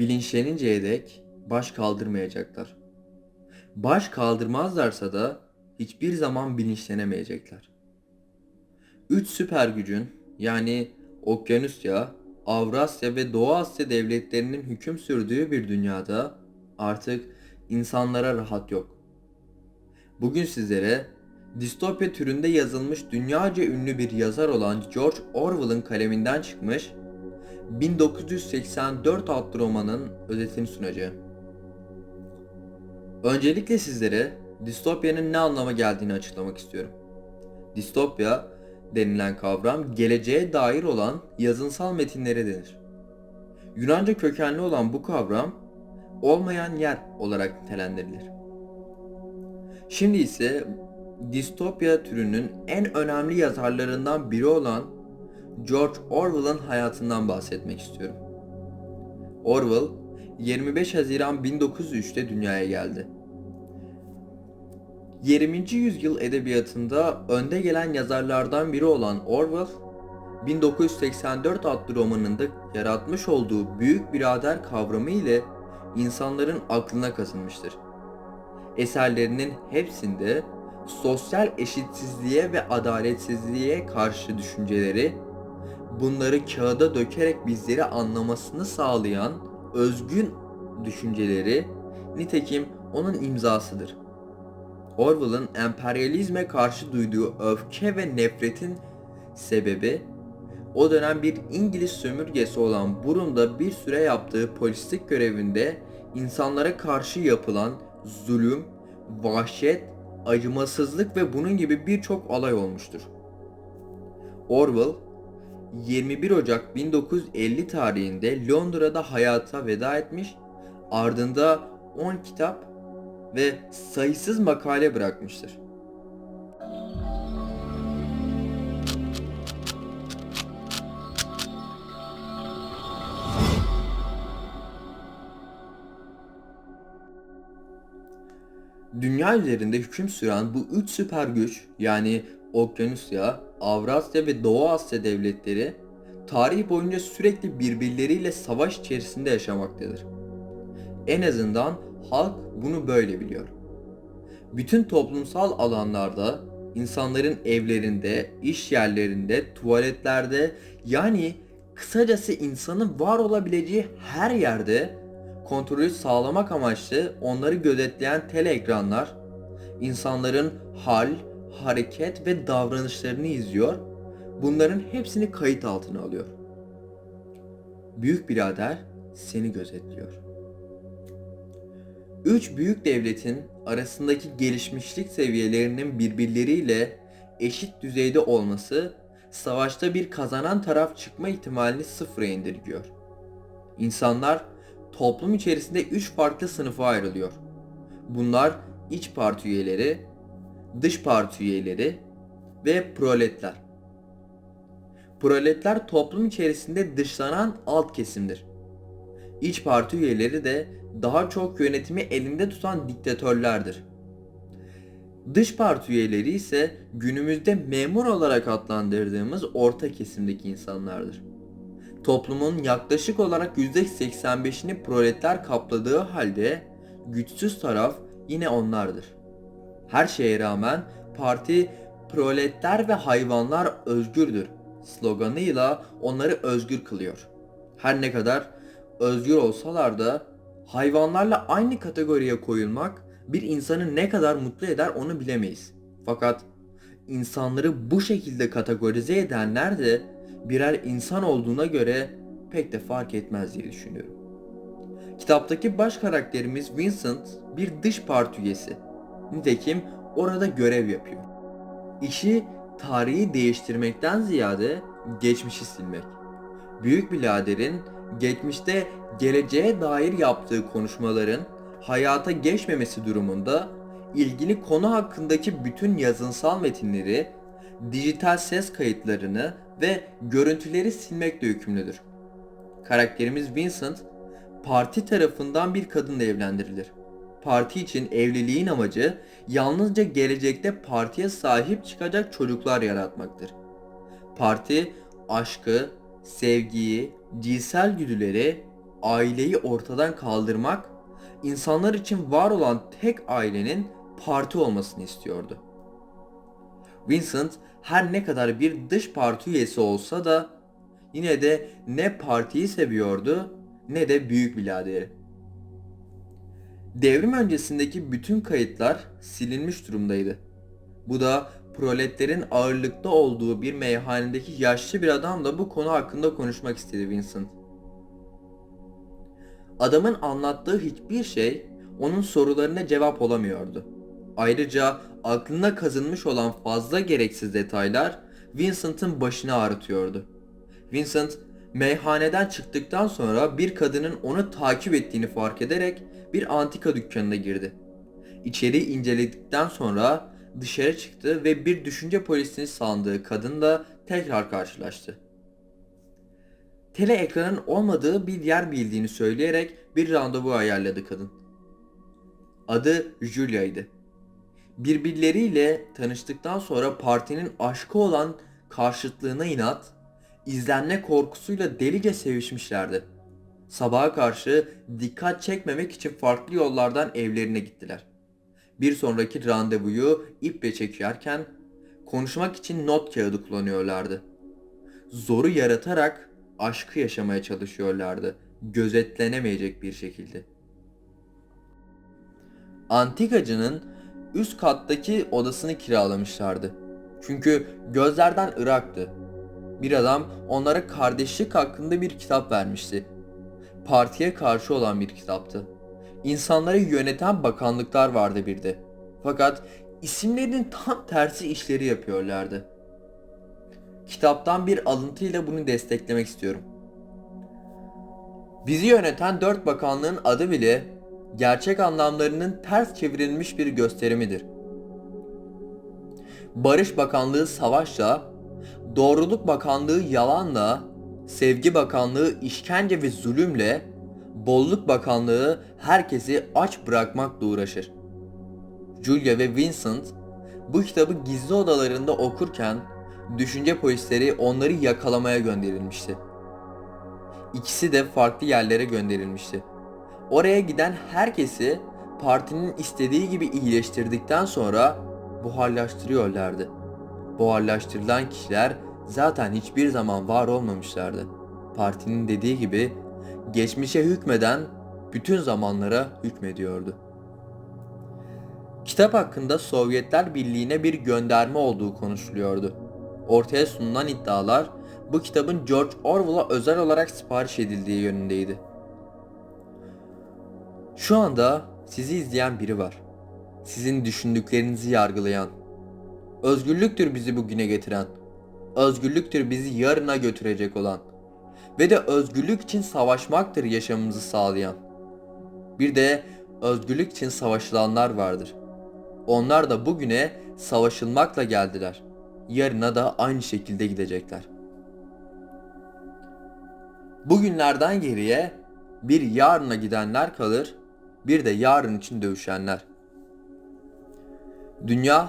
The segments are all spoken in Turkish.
bilinçleninceye dek baş kaldırmayacaklar. Baş kaldırmazlarsa da hiçbir zaman bilinçlenemeyecekler. Üç süper gücün yani Okyanusya, Avrasya ve Doğu Asya devletlerinin hüküm sürdüğü bir dünyada artık insanlara rahat yok. Bugün sizlere distopya türünde yazılmış dünyaca ünlü bir yazar olan George Orwell'ın kaleminden çıkmış 1984 adlı romanın özetini sunacağım. Öncelikle sizlere distopyanın ne anlama geldiğini açıklamak istiyorum. Distopya denilen kavram geleceğe dair olan yazınsal metinlere denir. Yunanca kökenli olan bu kavram olmayan yer olarak nitelendirilir. Şimdi ise distopya türünün en önemli yazarlarından biri olan George Orwell'ın hayatından bahsetmek istiyorum. Orwell 25 Haziran 1903'te dünyaya geldi. 20. yüzyıl edebiyatında önde gelen yazarlardan biri olan Orwell, 1984 adlı romanında yaratmış olduğu büyük birader kavramı ile insanların aklına kazınmıştır. Eserlerinin hepsinde sosyal eşitsizliğe ve adaletsizliğe karşı düşünceleri, bunları kağıda dökerek bizleri anlamasını sağlayan özgün düşünceleri nitekim onun imzasıdır. Orwell'ın emperyalizme karşı duyduğu öfke ve nefretin sebebi o dönem bir İngiliz sömürgesi olan Burun'da bir süre yaptığı polislik görevinde insanlara karşı yapılan zulüm, vahşet, acımasızlık ve bunun gibi birçok olay olmuştur. Orwell 21 Ocak 1950 tarihinde Londra'da hayata veda etmiş, ardında 10 kitap ve sayısız makale bırakmıştır. Dünya üzerinde hüküm süren bu üç süper güç yani Okyanusya, Avrasya ve Doğu Asya devletleri tarih boyunca sürekli birbirleriyle savaş içerisinde yaşamaktadır. En azından halk bunu böyle biliyor. Bütün toplumsal alanlarda, insanların evlerinde, iş yerlerinde, tuvaletlerde yani kısacası insanın var olabileceği her yerde kontrolü sağlamak amaçlı onları gözetleyen tele ekranlar insanların hal, hareket ve davranışlarını izliyor. Bunların hepsini kayıt altına alıyor. Büyük birader seni gözetliyor. Üç büyük devletin arasındaki gelişmişlik seviyelerinin birbirleriyle eşit düzeyde olması savaşta bir kazanan taraf çıkma ihtimalini sıfıra indirgiyor. İnsanlar toplum içerisinde üç farklı sınıfa ayrılıyor. Bunlar iç parti üyeleri, dış parti üyeleri ve proletler. Proletler toplum içerisinde dışlanan alt kesimdir. İç parti üyeleri de daha çok yönetimi elinde tutan diktatörlerdir. Dış parti üyeleri ise günümüzde memur olarak adlandırdığımız orta kesimdeki insanlardır. Toplumun yaklaşık olarak %85'ini proletler kapladığı halde güçsüz taraf yine onlardır. Her şeye rağmen parti proletler ve hayvanlar özgürdür sloganıyla onları özgür kılıyor. Her ne kadar özgür olsalar da hayvanlarla aynı kategoriye koyulmak bir insanı ne kadar mutlu eder onu bilemeyiz. Fakat insanları bu şekilde kategorize edenler de birer insan olduğuna göre pek de fark etmez diye düşünüyorum. Kitaptaki baş karakterimiz Vincent bir dış parti üyesi. Nitekim orada görev yapıyor. İşi tarihi değiştirmekten ziyade geçmişi silmek. Büyük biraderin geçmişte geleceğe dair yaptığı konuşmaların hayata geçmemesi durumunda ilgili konu hakkındaki bütün yazınsal metinleri, dijital ses kayıtlarını ve görüntüleri silmekle yükümlüdür. Karakterimiz Vincent parti tarafından bir kadınla evlendirilir. Parti için evliliğin amacı yalnızca gelecekte partiye sahip çıkacak çocuklar yaratmaktır. Parti aşkı, sevgiyi, cinsel güdüleri aileyi ortadan kaldırmak, insanlar için var olan tek ailenin parti olmasını istiyordu. Vincent her ne kadar bir dış parti üyesi olsa da yine de ne partiyi seviyordu ne de büyük biraderi. Devrim öncesindeki bütün kayıtlar silinmiş durumdaydı. Bu da proletlerin ağırlıkta olduğu bir meyhanedeki yaşlı bir adamla bu konu hakkında konuşmak istedi Vincent. Adamın anlattığı hiçbir şey onun sorularına cevap olamıyordu. Ayrıca aklına kazınmış olan fazla gereksiz detaylar Vincent'ın başını ağrıtıyordu. Vincent meyhaneden çıktıktan sonra bir kadının onu takip ettiğini fark ederek bir antika dükkanına girdi. İçeriği inceledikten sonra dışarı çıktı ve bir düşünce polisini sandığı kadınla tekrar karşılaştı. Tele ekranın olmadığı bir yer bildiğini söyleyerek bir randevu ayarladı kadın. Adı Julia'ydı. Birbirleriyle tanıştıktan sonra partinin aşkı olan karşıtlığına inat, izlenme korkusuyla delice sevişmişlerdi. Sabaha karşı dikkat çekmemek için farklı yollardan evlerine gittiler. Bir sonraki randevuyu iple çekerken konuşmak için not kağıdı kullanıyorlardı. Zoru yaratarak aşkı yaşamaya çalışıyorlardı. Gözetlenemeyecek bir şekilde. Antikacının üst kattaki odasını kiralamışlardı. Çünkü gözlerden ıraktı. Bir adam onlara kardeşlik hakkında bir kitap vermişti. Partiye karşı olan bir kitaptı. İnsanları yöneten bakanlıklar vardı bir de. Fakat isimlerinin tam tersi işleri yapıyorlardı. Kitaptan bir alıntıyla bunu desteklemek istiyorum. Bizi yöneten dört bakanlığın adı bile gerçek anlamlarının ters çevrilmiş bir gösterimidir. Barış Bakanlığı savaşla, Doğruluk Bakanlığı yalanla, Sevgi Bakanlığı işkence ve zulümle, Bolluk Bakanlığı herkesi aç bırakmakla uğraşır. Julia ve Vincent bu kitabı gizli odalarında okurken düşünce polisleri onları yakalamaya gönderilmişti. İkisi de farklı yerlere gönderilmişti. Oraya giden herkesi partinin istediği gibi iyileştirdikten sonra buharlaştırıyorlardı. Buharlaştırılan kişiler zaten hiçbir zaman var olmamışlardı. Partinin dediği gibi geçmişe hükmeden bütün zamanlara hükmediyordu. Kitap hakkında Sovyetler Birliği'ne bir gönderme olduğu konuşuluyordu. Ortaya sunulan iddialar bu kitabın George Orwell'a özel olarak sipariş edildiği yönündeydi. Şu anda sizi izleyen biri var. Sizin düşündüklerinizi yargılayan. Özgürlüktür bizi bugüne getiren. Özgürlüktür bizi yarına götürecek olan. Ve de özgürlük için savaşmaktır yaşamımızı sağlayan. Bir de özgürlük için savaşılanlar vardır. Onlar da bugüne savaşılmakla geldiler. Yarına da aynı şekilde gidecekler. Bugünlerden geriye bir yarına gidenler kalır, bir de yarın için dövüşenler. Dünya,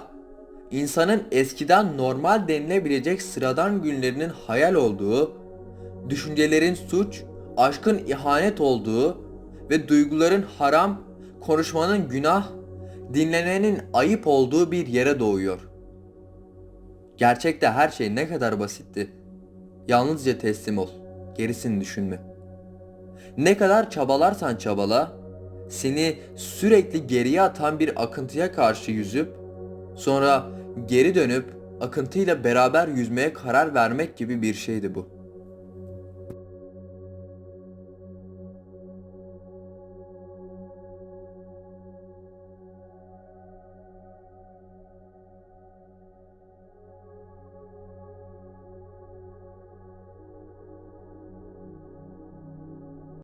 insanın eskiden normal denilebilecek sıradan günlerinin hayal olduğu, düşüncelerin suç, aşkın ihanet olduğu ve duyguların haram, konuşmanın günah, dinlenenin ayıp olduğu bir yere doğuyor. Gerçekte her şey ne kadar basitti. Yalnızca teslim ol, gerisini düşünme. Ne kadar çabalarsan çabala, seni sürekli geriye atan bir akıntıya karşı yüzüp sonra geri dönüp akıntıyla beraber yüzmeye karar vermek gibi bir şeydi bu.